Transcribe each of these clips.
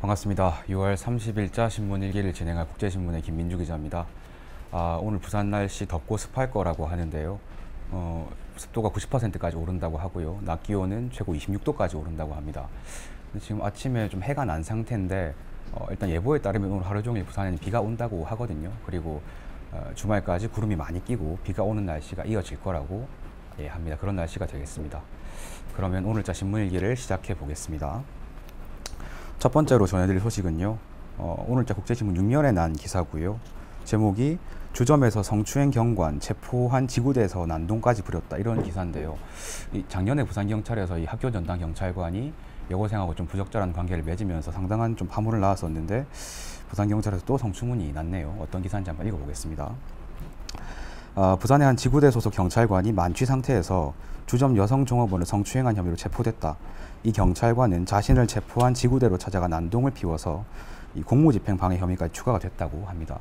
반갑습니다. 6월 30일자 신문 일기를 진행할 국제신문의 김민주 기자입니다. 아, 오늘 부산 날씨 덥고 습할 거라고 하는데요. 어, 습도가 90%까지 오른다고 하고요. 낮 기온은 최고 26도까지 오른다고 합니다. 지금 아침에 좀 해가 난 상태인데 어, 일단 예보에 따르면 오늘 하루 종일 부산에는 비가 온다고 하거든요. 그리고 어, 주말까지 구름이 많이 끼고 비가 오는 날씨가 이어질 거라고 예, 합니다. 그런 날씨가 되겠습니다. 그러면 오늘자 신문 일기를 시작해 보겠습니다. 첫 번째로 전해드릴 소식은요. 어, 오늘자 국제신문 6면에 난 기사고요. 제목이 주점에서 성추행 경관 체포한 지구대에서 난동까지 부렸다 이런 기사인데요. 이 작년에 부산 경찰에서 이 학교 전담 경찰관이 여고생하고 좀 부적절한 관계를 맺으면서 상당한 좀 파문을 낳았었는데 부산 경찰에서 또 성추문이 났네요. 어떤 기사인지 한번 읽어보겠습니다. 어, 부산의 한 지구대 소속 경찰관이 만취 상태에서 주점 여성 종업원을 성추행한 혐의로 체포됐다. 이 경찰관은 자신을 체포한 지구대로 찾아가 난동을 피워서 이 공무집행 방해 혐의까지 추가가 됐다고 합니다.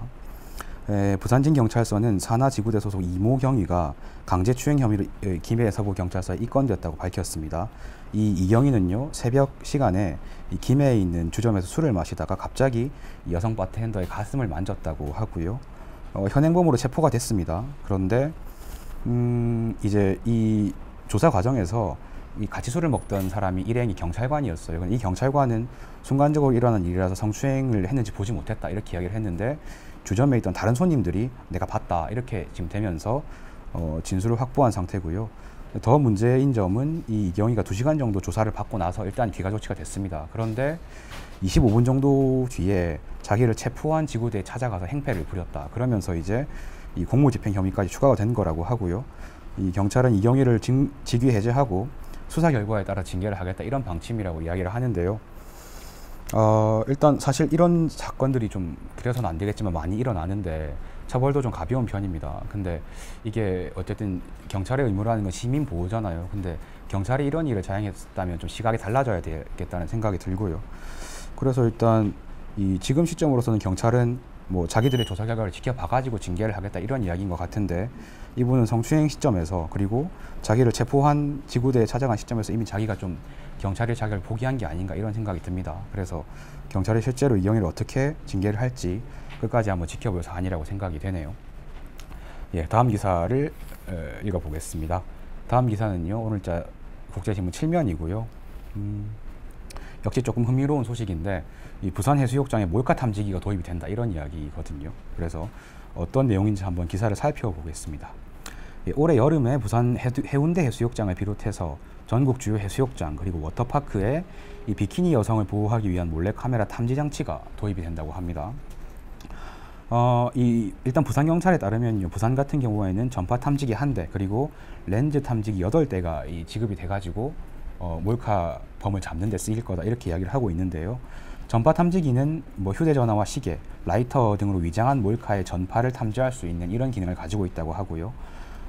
에, 부산진 경찰서는 산하 지구대 소속 이모 경위가 강제추행 혐의로 김해 서부 경찰서에 입건되었다고 밝혔습니다. 이 이경위는요 새벽 시간에 이 김해에 있는 주점에서 술을 마시다가 갑자기 여성 바텐더의 가슴을 만졌다고 하고요. 어, 현행범으로 체포가 됐습니다. 그런데 음, 이제 이 조사 과정에서 이 술을 먹던 사람이 일행이 경찰관이었어요. 이 경찰관은 순간적으로 일어난 일이라서 성추행을 했는지 보지 못했다 이렇게 이야기를 했는데 주점에 있던 다른 손님들이 내가 봤다 이렇게 지금 되면서 어, 진술을 확보한 상태고요. 더 문제인 점은 이 이경희가 두시간 정도 조사를 받고 나서 일단 귀가 조치가 됐습니다. 그런데 25분 정도 뒤에 자기를 체포한 지구대에 찾아가서 행패를 부렸다. 그러면서 이제 이 공무집행 혐의까지 추가가 된 거라고 하고요. 이 경찰은 이경희를 직위 해제하고 수사 결과에 따라 징계를 하겠다 이런 방침이라고 이야기를 하는데요. 어, 일단 사실 이런 사건들이 좀 그래서는 안 되겠지만 많이 일어나는데 처벌도 좀 가벼운 편입니다. 근데 이게 어쨌든 경찰의 의무라는 건 시민 보호잖아요. 근데 경찰이 이런 일을 자행했다면 좀 시각이 달라져야 되겠다는 생각이 들고요. 그래서 일단 이 지금 시점으로서는 경찰은 뭐 자기들의 조사 결과를 지켜봐가지고 징계를 하겠다 이런 이야기인 것 같은데 이분은 성추행 시점에서 그리고 자기를 체포한 지구대에 찾아간 시점에서 이미 자기가 좀 경찰의 자격을 포기한 게 아닌가 이런 생각이 듭니다. 그래서 경찰이 실제로 이영희를 어떻게 징계를 할지 끝까지 한번 지켜볼 사안이라고 생각이 되네요. 예, 다음 기사를 어, 읽어보겠습니다. 다음 기사는요, 오늘자 국제신문 7면이고요. 음, 역시 조금 흥미로운 소식인데 이 부산 해수욕장에 몰카 탐지기가 도입이 된다 이런 이야기거든요. 그래서 어떤 내용인지 한번 기사를 살펴보겠습니다. 예, 올해 여름에 부산 해운대 해수욕장을 비롯해서 전국 주요 해수욕장 그리고 워터파크에 이 비키니 여성을 보호하기 위한 몰래 카메라 탐지 장치가 도입이 된다고 합니다. 어, 이 일단 부산 경찰에 따르면요, 부산 같은 경우에는 전파 탐지기 한 대 그리고 렌즈 탐지기 여덟 대가 이 지급이 돼 가지고 어, 몰카 범을 잡는 데 쓰일 거다 이렇게 이야기를 하고 있는데요. 전파 탐지기는 뭐 휴대전화와 시계, 라이터 등으로 위장한 몰카의 전파를 탐지할 수 있는 이런 기능을 가지고 있다고 하고요.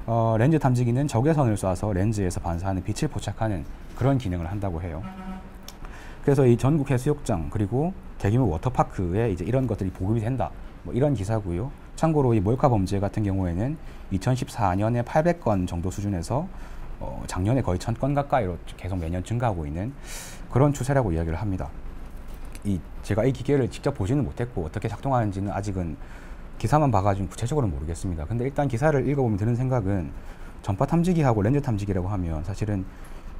어, 렌즈 탐지기는 적외선을 쏴서 렌즈에서 반사하는 빛을 포착하는 그런 기능을 한다고 해요. 그래서 이 전국 해수욕장 그리고 대규모 워터파크에 이제 이런 것들이 보급이 된다. 뭐 이런 기사고요. 참고로 이 몰카 범죄 같은 경우에는 2014년에 800건 정도 수준에서 어, 작년에 거의 1000건 가까이로 계속 매년 증가하고 있는 그런 추세라고 이야기를 합니다. 이 제가 이 기계를 직접 보지는 못했고 어떻게 작동하는지는 아직은 기사만 봐가지고 구체적으로 모르겠습니다. 근데 일단 기사를 읽어보면 드는 생각은 전파 탐지기하고 렌즈 탐지기라고 하면 사실은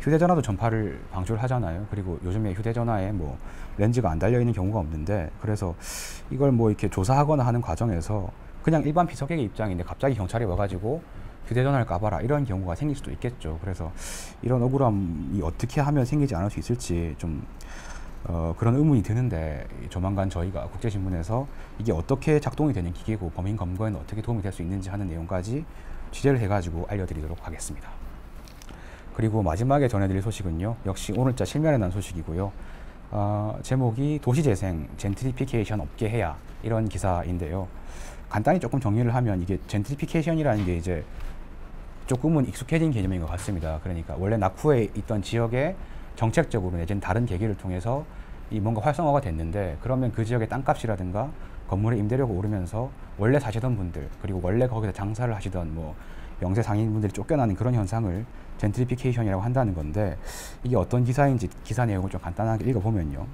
휴대전화도 전파를 방출을 하잖아요. 그리고 요즘에 휴대전화에 뭐 렌즈가 안 달려 있는 경우가 없는데 그래서 이걸 뭐 이렇게 조사하거나 하는 과정에서 그냥 일반 피서객의 입장인데 갑자기 경찰이 와가지고 휴대전화를 까봐라 이런 경우가 생길 수도 있겠죠. 그래서 이런 억울함이 어떻게 하면 생기지 않을 수 있을지 좀 어, 그런 의문이 드는데 조만간 저희가 국제신문에서 이게 어떻게 작동이 되는 기계고 범인 검거에는 어떻게 도움이 될 수 있는지 하는 내용까지 취재를 해가지고 알려드리도록 하겠습니다. 그리고 마지막에 전해드릴 소식은요. 역시 오늘자 실면에 난 소식이고요. 어, 제목이 도시재생, 젠트리피케이션 없게 해야 이런 기사인데요. 간단히 조금 정리를 하면 이게 젠트리피케이션이라는 게 이제 조금은 익숙해진 개념인 것 같습니다. 그러니까 원래 낙후에 있던 지역에 정책적으로 내지는 다른 계기를 통해서 이 뭔가 활성화가 됐는데 그러면 그 지역의 땅값이라든가 건물의 임대료가 오르면서 원래 사시던 분들 그리고 원래 거기서 장사를 하시던 뭐 영세 상인분들이 쫓겨나는 그런 현상을 젠트리피케이션이라고 한다는 건데 이게 어떤 기사인지 기사 내용을 좀 간단하게 읽어보면요.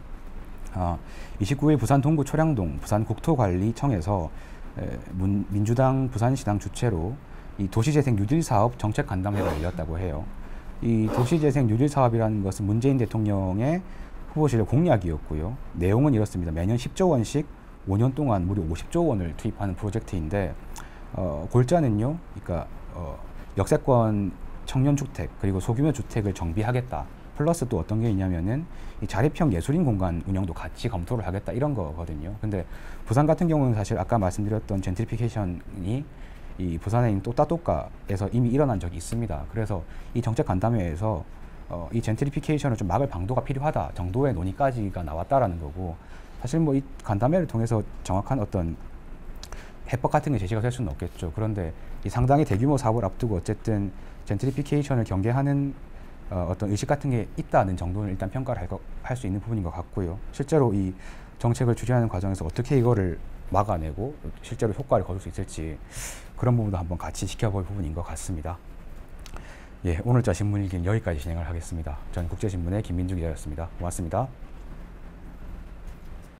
아, 29일 부산 동구 초량동 부산 국토관리청에서 에, 문, 민주당 부산시당 주최로 이 도시재생 뉴딜 사업 정책 간담회가 열렸다고 해요. 이 도시재생 뉴딜 사업이라는 것은 문재인 대통령의 후보실의 공약이었고요. 내용은 이렇습니다. 매년 10조 원씩 5년 동안 무려 50조 원을 투입하는 프로젝트인데 어, 골자는요. 그러니까 어, 역세권 청년 주택 그리고 소규모 주택을 정비하겠다. 플러스 또 어떤 게 있냐면은 이 자립형 예술인 공간 운영도 같이 검토를 하겠다 이런 거거든요. 근데 부산 같은 경우는 사실 아까 말씀드렸던 젠트리피케이션이 이 부산에 있는 또따또까에서 이미 일어난 적이 있습니다. 그래서 이 정책 간담회에서 어, 이 젠트리피케이션을 좀 막을 방도가 필요하다 정도의 논의까지가 나왔다라는 거고 사실 뭐 이 간담회를 통해서 정확한 어떤 해법 같은 게 제시가 될 수는 없겠죠. 그런데 이 상당히 대규모 사업을 앞두고 어쨌든 젠트리피케이션을 경계하는 어, 어떤 의식 같은 게 있다는 정도는 일단 평가를 할 수 있는 부분인 것 같고요. 실제로 이 정책을 추진하는 과정에서 어떻게 이거를 막아내고 실제로 효과를 거둘 수 있을지 그런 부분도 한번 같이 지켜볼 부분인 것 같습니다. 예, 오늘자 신문 일기는 여기까지 진행을 하겠습니다. 저는 국제신문의 김민주 기자였습니다. 고맙습니다.